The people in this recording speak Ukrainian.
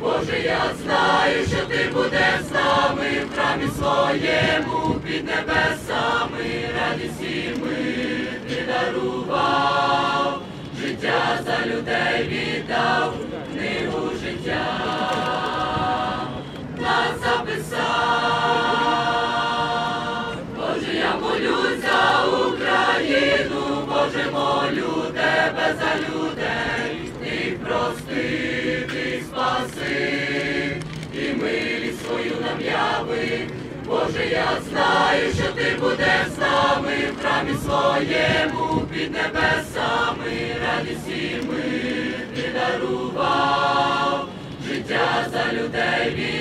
Боже, я знаю, що ти будеш з нами в храмі своєму під небесами, радість і мир ти дарував, життя за людей віддав, книгу життя нас записав. Боже, я молюсь за Україну, Боже, молю тебе за людей, свою нам. Боже, я знаю, що ти будеш з нами в храмі своєму під небесами, радість ми ти дарував, життя за людей.